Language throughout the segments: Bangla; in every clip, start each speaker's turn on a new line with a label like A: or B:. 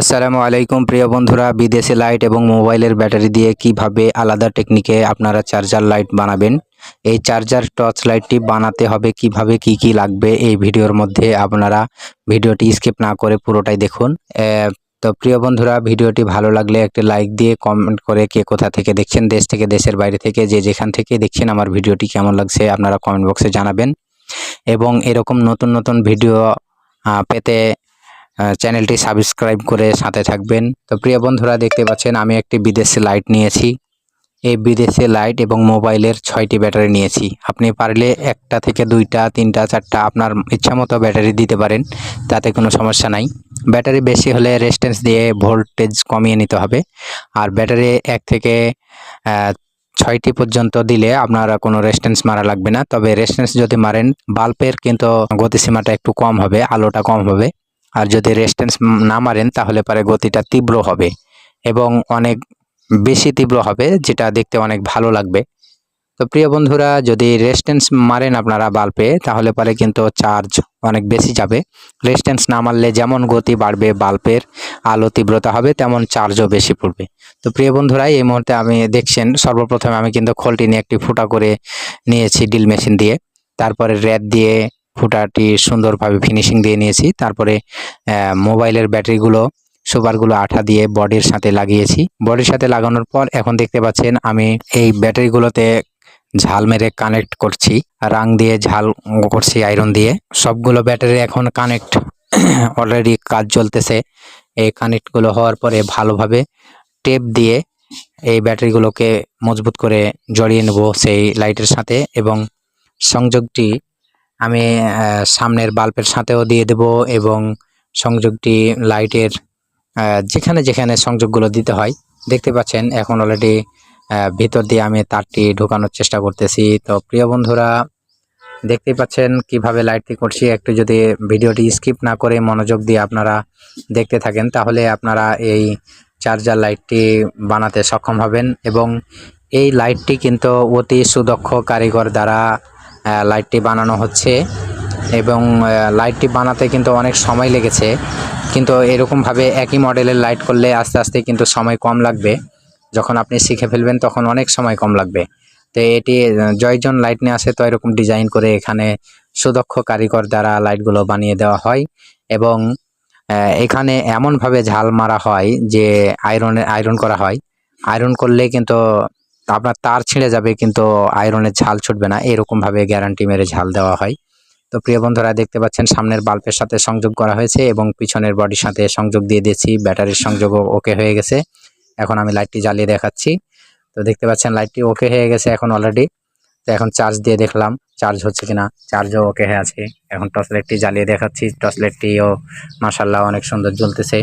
A: আসসালামু আলাইকুম প্রিয় বন্ধুরা, বিদেশি লাইট এবং মোবাইলের ব্যাটারি দিয়ে কীভাবে আলাদা টেকনিকে আপনারা চার্জার লাইট বানাবেন? এই চার্জার টর্চ লাইটটি বানাতে হবে কীভাবে, কি কি লাগবে এই ভিডিওর মধ্যে আপনারা ভিডিওটি স্কিপ না করে পুরোটাই দেখুন। তো প্রিয় বন্ধুরা, ভিডিওটি ভালো লাগলে একটি লাইক দিয়ে কমেন্ট করে কে কোথা থেকে দেখছেন, দেশ থেকে, দেশের বাইরে থেকে, যে যেখান থেকে দেখছেন আমার ভিডিওটি কেমন লাগছে আপনারা কমেন্ট বক্সে জানাবেন। এবং এরকম নতুন নতুন ভিডিও পেতে চ্যানেলটি সাবস্ক্রাইব করে সাথে থাকবেন। তো প্রিয় বন্ধুরা, দেখতে পাচ্ছেন, আমি একটি বিদেশি লাইট নিয়েছি। এই বিদেশি লাইট এবং মোবাইলের ছয়টি ব্যাটারি নিয়েছি। আপনি পারলে একটা থেকে দুইটা, তিনটা, চারটা আপনার ইচ্ছা মতো ব্যাটারি দিতে পারেন, তাতে কোনো সমস্যা নাই। ব্যাটারি বেশি হলে রেস্টেন্স দিয়ে ভোল্টেজ কমিয়ে নিতে হবে। আর ব্যাটারি এক থেকে ছয়টি পর্যন্ত দিলে আপনারা কোনো রেস্টেন্স মারা লাগবে না। তবে রেস্টেন্স যদি মারেন বাল্বের কিন্তু গতিসীমাটা একটু কম হবে, আলোটা কম হবে। আর যদি রেস্টেন্স না মারেন, তাহলে পরে গতিটা তীব্র হবে এবং অনেক বেশি তীব্র হবে, যেটা দেখতে অনেক ভালো লাগবে। তো প্রিয় বন্ধুরা, যদি রেস্টেন্স মারেন আপনারা বাল্বে, তাহলে পরে কিন্তু চার্জ অনেক বেশি যাবে। রেস্টেন্স না মারলে যেমন গতি বাড়বে বাল্বের, আলো তীব্রতা হবে, তেমন চার্জও বেশি পড়বে। তো প্রিয় বন্ধুরা, এই মুহূর্তে আমি দেখছেন, সর্বপ্রথমে আমি কিন্তু খোলটি নিয়ে একটি ফুটা করে নিয়েছি ডিল মেশিন দিয়ে। তারপরে র্যাদ দিয়ে ফুটাটি সুন্দরভাবে ফিনিশিং দিয়ে নিয়েছি। তারপরে মোবাইলের ব্যাটারিগুলো, সুপারগুলো আঠা দিয়ে বডির সাথে লাগিয়েছি। বডির সাথে লাগানোর পর এখন দেখতে পাচ্ছেন আমি এই ব্যাটারিগুলোতে ঝাল মেরে কানেক্ট করছি। রাং দিয়ে ঝাল করছি আয়রন দিয়ে। সবগুলো ব্যাটারি এখন কানেক্ট অলরেডি কাজ চলতেছে। এই কানেক্টগুলো হওয়ার পরে ভালোভাবে টেপ দিয়ে এই ব্যাটারিগুলোকে মজবুত করে জড়িয়ে নেব সেই লাইটের সাথে এবং সংযোগটি আমি সামনের বাল্বের সাথেও দিয়ে দেব এবং সংযোগটি লাইটের যেখানে যেখানে সংযোগগুলো দিতে হয়। দেখতে পাচ্ছেন, এখন অলরেডি ভিতর দিয়ে আমি তারটি ঢোকানোর চেষ্টা করতেছি। তো প্রিয় বন্ধুরা, দেখতেই পাচ্ছেন কীভাবে লাইটটি করছি। একটু যদি ভিডিওটি স্কিপ না করে মনোযোগ দিয়ে আপনারা দেখতে থাকেন, তাহলে আপনারা এই চার্জার লাইটটি বানাতে সক্ষম হবেন এবং এই লাইটটি কিন্তু অতি সুদক্ষ কারিগর দ্বারা লাইটটি বানানো হচ্ছে এবং লাইটটি বানাতে কিন্তু অনেক সময় লেগেছে। কিন্তু এরকমভাবে একই মডেলের লাইট করলে আস্তে আস্তে কিন্তু সময় কম লাগবে। যখন আপনি শিখে ফেলবেন তখন অনেক সময় কম লাগবে। তো এটি জয়জন লাইট নিয়ে আসে তো এরকম ডিজাইন করে এখানে সুদক্ষ কারিগর দ্বারা লাইটগুলো বানিয়ে দেওয়া হয় এবং এখানে এমনভাবে ঝাল মারা হয় যে আয়রনে আয়রন করা হয়। আয়রন করলে কিন্তু আপনার তার ছিঁড়ে যাবে কিন্তু আয়রনের ঝাল ছুটবে না। এরকমভাবে গ্যারান্টি মেরে ঝাল দেওয়া হয়। তো প্রিয় বন্ধুরা, দেখতে পাচ্ছেন সামনের বাল্বের সাথে সংযোগ করা হয়েছে এবং পিছনের বডির সাথে সংযোগ দিয়ে দিয়েছি। ব্যাটারির সংযোগও ওকে হয়ে গেছে। এখন আমি লাইটটি জ্বালিয়ে দেখাচ্ছি। তো দেখতে পাচ্ছেন লাইটটি ওকে হয়ে গেছে এখন অলরেডি তো এখন চার্জ দিয়ে দেখলাম চার্জ হচ্ছে কিনা? চার্জও ওকে হয়ে আছে। এখন টর্চ লাইটটি জ্বালিয়ে দেখাচ্ছি। টর্চ লাইটটিও মাসাল্লাহ অনেক সুন্দর জ্বলতেছে।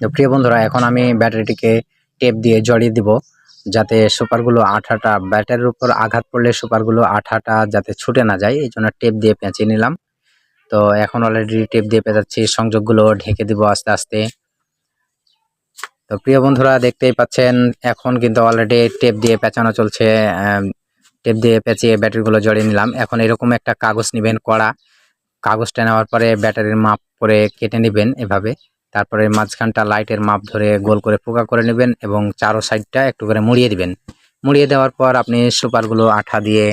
A: তো প্রিয় বন্ধুরা, এখন আমি ব্যাটারিটিকে টেপ দিয়ে জড়িয়ে দিব। যাতে সুপারগুলো আঠাটা ব্যাটারির উপর আঘাত পড়লে সুপারগুলো আঠাটা যাতে ছুটে না যায়, এই জন্য টেপ দিয়ে পেঁচিয়ে নিলাম। তো এখন অলরেডি টেপ দিয়ে পেঁচাচ্ছি, সংযোগগুলো ঢেকে দিব আস্তে আস্তে। তো প্রিয় বন্ধুরা, দেখতেই পাচ্ছেন, এখন কিন্তু অলরেডি টেপ দিয়ে পেঁচানো চলছে টেপ দিয়ে পেঁচিয়ে ব্যাটারিগুলো জড়িয়ে নিলাম। এখন এরকম একটা কাগজ নেবেন, কড়া। কাগজটা নেওয়ার পরে ব্যাটারির মাপ করে কেটে নেবেন এভাবে। তারপরে মাঝখানটা লাইটের মাপ ধরে গোল করে পোকা করে নেবেন এবং চারো সাইডটা একটু করে মুড়িয়ে দিবেন। মুড়িয়ে দেওয়ার পর আপনি সুপারগুলো আঠা দিয়ে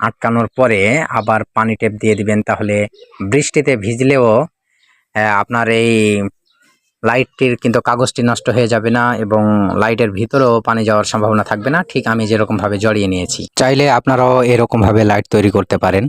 A: আটকানোর পরে আবার পানি টেপ দিয়ে দিবেন, তাহলে বৃষ্টিতে ভিজলেও আপনার এই লাইটটির কিন্তু কাগজটি নষ্ট হয়ে যাবে না এবং লাইটের ভিতরেও পানি যাওয়ার সম্ভাবনা থাকবে না। ঠিক আমি যেরকমভাবে জড়িয়ে নিয়েছি। চাইলে আপনারাও এরকমভাবে লাইট তৈরি করতে পারেন।